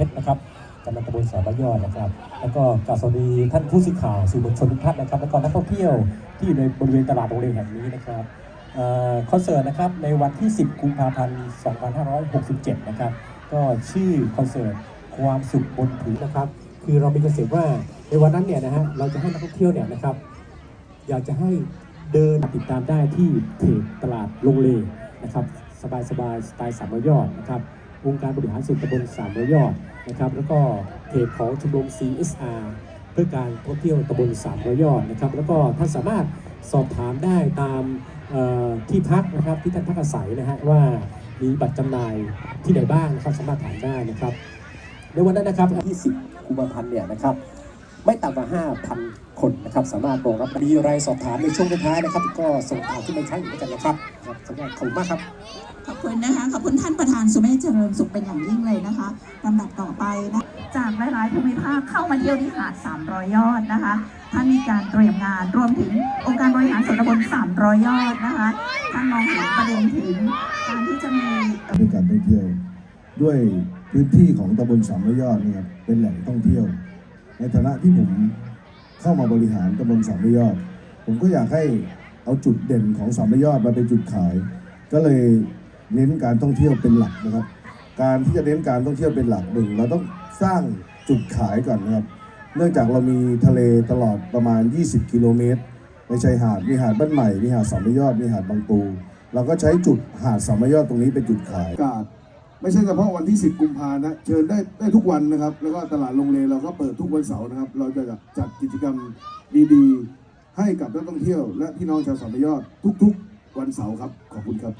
เพชรนะครับกำนันตำบลสามร้อยยอดนะครับ แล้วก็กราบสวัสดีท่านผู้สื่อข่าวสื่อมวลชนทุกท่านนะครับ แล้วก็นักท่องเที่ยวที่อยู่ในบริเวณตลาดโรงเรียนแห่งนี้นะครับออคอนเสิร์ตนะครับในวันที่ 10 กุมภาพันธ์ 2567 นะครับ ก็ชื่อคอนเสิร์ตความสุขบนผืนนะครับ คือเรามีคอนเซ็ปต์ว่าในวันนั้นเนี่ยนะฮะเราจะให้นักท่องเที่ยวเนี่ยนะครับ อยากจะให้เดินติดตามได้ที่เพจตลาดลงเลนะครับ สบายสบายๆสไตล์สามร้อยอดนะครับองค์การบริหารส่วนตำบลสามร้อยยอด นะครับแล้วก็เพจของชมรม CSR เพื่อการท่องเที่ยวตำบลสามร้อยยอดนะครับแล้วก็ท่านสามารถสอบถามได้ตามที่พักนะครับที่ท่านพักอาศัยนะฮะว่ามีบัตรจำหน่ายที่ไหนบ้างนะครับสามารถถามได้นะครับในวันนั้นนะครับที่10กุมภาพันธ์เนี่ยนะครับ ไม่ต่ำกว่า 5,000 คนนะครับ สามารถรองรับมีอะไรสอบถามในช่วงท้ายๆนะครับ ก็ส่งข่าวขึ้นมาใช้อยู่ด้วยกันนะครับครับสำหรับขอบคุณมากครับ ขอบคุณนะคะ ขอบคุณท่านประธานสุเมธเจริญสุขเป็นอย่างยิ่งเลยนะคะลำดับต่อไปนะ จากหลายๆภูมิภาคเข้ามาเที่ยวที่หาด 300 ยอดนะคะ ท่านมีการเตรียมงานรวมถึงองค์การบริหารส่วนตำบล300 ยอดนะคะ ท่านมองเห็นประเด็นถึงการที่จะมีด้วยการท่องเที่ยว ด้วยพื้นที่ของตำบลสามร้อยยอดเนี่ยครับเป็นแหล่งท่องเที่ยว ในฐานะที่ผมเข้ามาบริหารตำบลสามยอด ผมก็อยากให้เอาจุดเด่นของสามยอดมาเป็นจุดขาย ก็เลยเน้นการท่องเที่ยวเป็นหลักนะครับ การที่จะเน้นการท่องเที่ยวเป็นหลักหนึ่งเราต้องสร้างจุดขายก่อนนะครับ เนื่องจากเรามีทะเลตลอดประมาณ 20 กิโลเมตรในชายหาดมีหาดบ้านใหม่มีหาดสามยอดมีหาดบางปู เราก็ใช้จุดหาดสามยอดตรงนี้เป็นจุดขายกา ไม่ใช่เฉพาะวันที่ 10 กุมภานะเชิญได้ได้ทุกวันนะครับ แล้วก็ตลาดโรงเลเราก็เปิดทุกวันเสาร์นะครับ เราจะจัดกิจกรรมดีๆ ให้กับนักท่องเที่ยว และพี่น้องชาวสามยอดทุกๆ วันเสาร์ครับ ขอบคุณครับ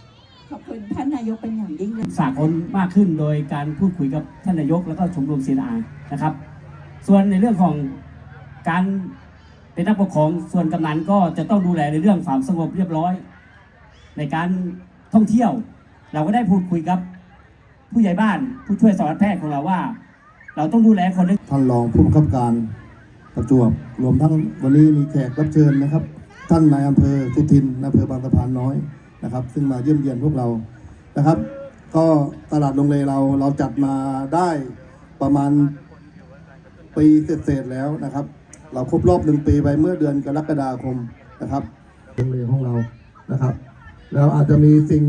ขอบคุณท่านนายกเป็นอย่างยิ่งเลยสากลมากขึ้นโดยการพูดคุยกับท่านนายกแล้วก็ชมรม CNR นะครับ ส่วนในเรื่องของการเป็นนักปกครองส่วนกำนันก็จะต้องดูแลในเรื่องความสงบเรียบร้อย ในการท่องเที่ยว เราก็ได้พูดคุยกับ ผู้ใหญ่บ้านผู้ช่วยสารวัตรแพทย์ของเราว่า เราต้องดูแลคนด้วยท่านรองผู้บังคับการประจวบรวมทั้งวันนี้มีแขกรับเชิญนะครับ ท่านนายอำเภอสุทินนายอำเภอบางสะพานน้อยนะครับ ซึ่งมาเยี่ยมเยียนพวกเรานะครับ ก็ตลาดลงเลเราเราจัดมาได้ประมาณปีเศษๆแล้วนะครับ เราครบรอบหนึ่งปีไปเมื่อเดือนกรกฎาคมนะครับโรงเรียนของเรานะครับ แล้วอาจจะมีสิ่ง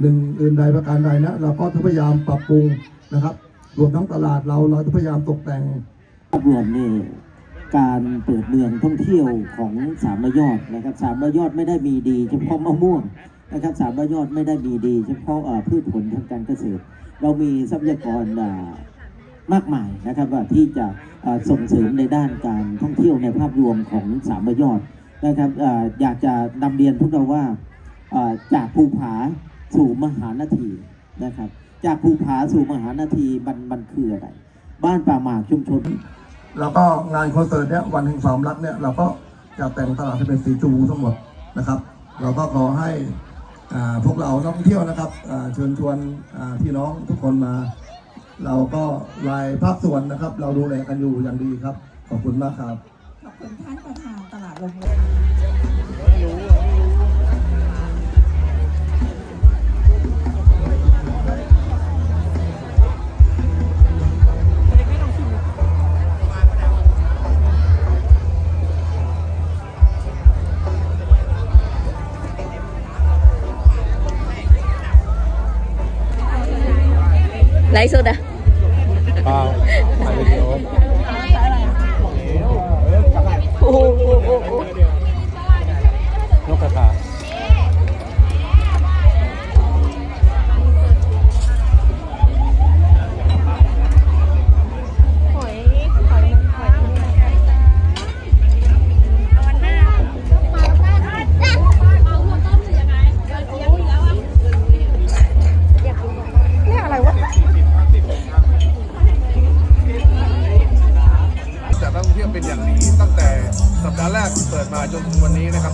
หนึ่งอื่นใดประการใดนะเราก็พยายามปรับปรุงนะครับ รวมทั้งตลาดเราเราพยายามตกแต่งภาพรวมนี่การเปิดเมืองท่องเที่ยวของสามยอดนะครับสามยอดไม่ได้มีดี เฉพาะมะม่วงนะครับสามยอดไม่ได้มีดี เฉพาะพืชผลทางการเกษตร เรามีทรัพยากรมากมายนะครับว่าที่จะส่งเสริมในด้านการท่องเที่ยวในภาพรวมของสามยอดนะครับอยากจะนำเรียนพวกเราว่าจากภูผา สู่มหานาทีนะครับ จากภูผาสู่มหานาทีมันมันคืออะไร บ้านป่าหมากชุมชน แล้วก็งานคอนเสิร์ตเนี้ยวันแห่งความรักเนี่ยเราก็จะแต่งตลาดให้เป็นสีชมพูทั้งหมดนะครับ เราก็ขอให้อ่าพวกเรานักท่องเที่ยวนะครับอ่าเชิญชวนอ่าพี่น้องทุกคนมา เราก็รายภาคส่วนนะครับ เราดูแลกันอยู่อย่างดีครับ ขอบคุณมากครับ ขอบคุณท่านประธานตลาดโรงแรม ลฟ์สดอะเปล่าถ่ายวิดีโอโอ้โหโอ้โหโอ้โหนกกระทา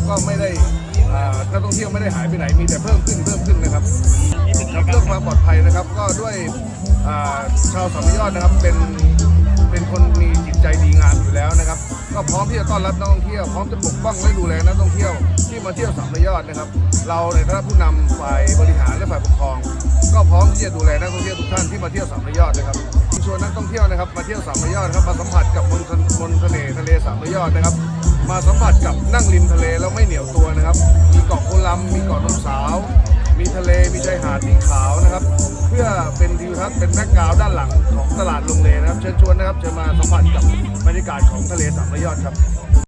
ก็ไม่ได้อ่านักท่องเที่ยวไม่ได้หายไปไหนมีแต่เพิ่มขึ้นเพิ่มขึ้นนะครับเรื่องความปลอดภัยนะครับ ก็ด้วยชาวสามยอดนะครับเป็นเป็นคนมีจิตใจดีงามอยู่แล้วนะครับ ก็พร้อมที่จะต้อนรับนักท่องเที่ยวพร้อมจะปกป้องและดูแลนักท่องเที่ยวที่มาเที่ยวสามยอดนะครับ เราในฐานะผู้นำฝ่ายบริหารและฝ่ายปกครอง ก็พร้อมที่จะดูแลนักท่องเที่ยวทุกท่านที่มาเที่ยวสามยอดนะครับชวนนักท่องเที่ยวนะครับมาเที่ยวสามยอดครับมาสัมผัสกับมนต์เสน่ห์ทะเลสามยอดนะครับ มาสัมผัสกับนั่งริมทะเลแล้วไม่เหนียวตัวนะครับ มีเกาะโคลัม มีเกาะนมสาว มีทะเล มีชายหาดสีขาวนะครับ เพื่อเป็นทิวทัศน์เป็นแม็กกราวด์ด้านหลังของตลาดลงเลนะครับ เชิญชวนนะครับ เชิญมาสัมผัสกับบรรยากาศของทะเลสามระยอดครับ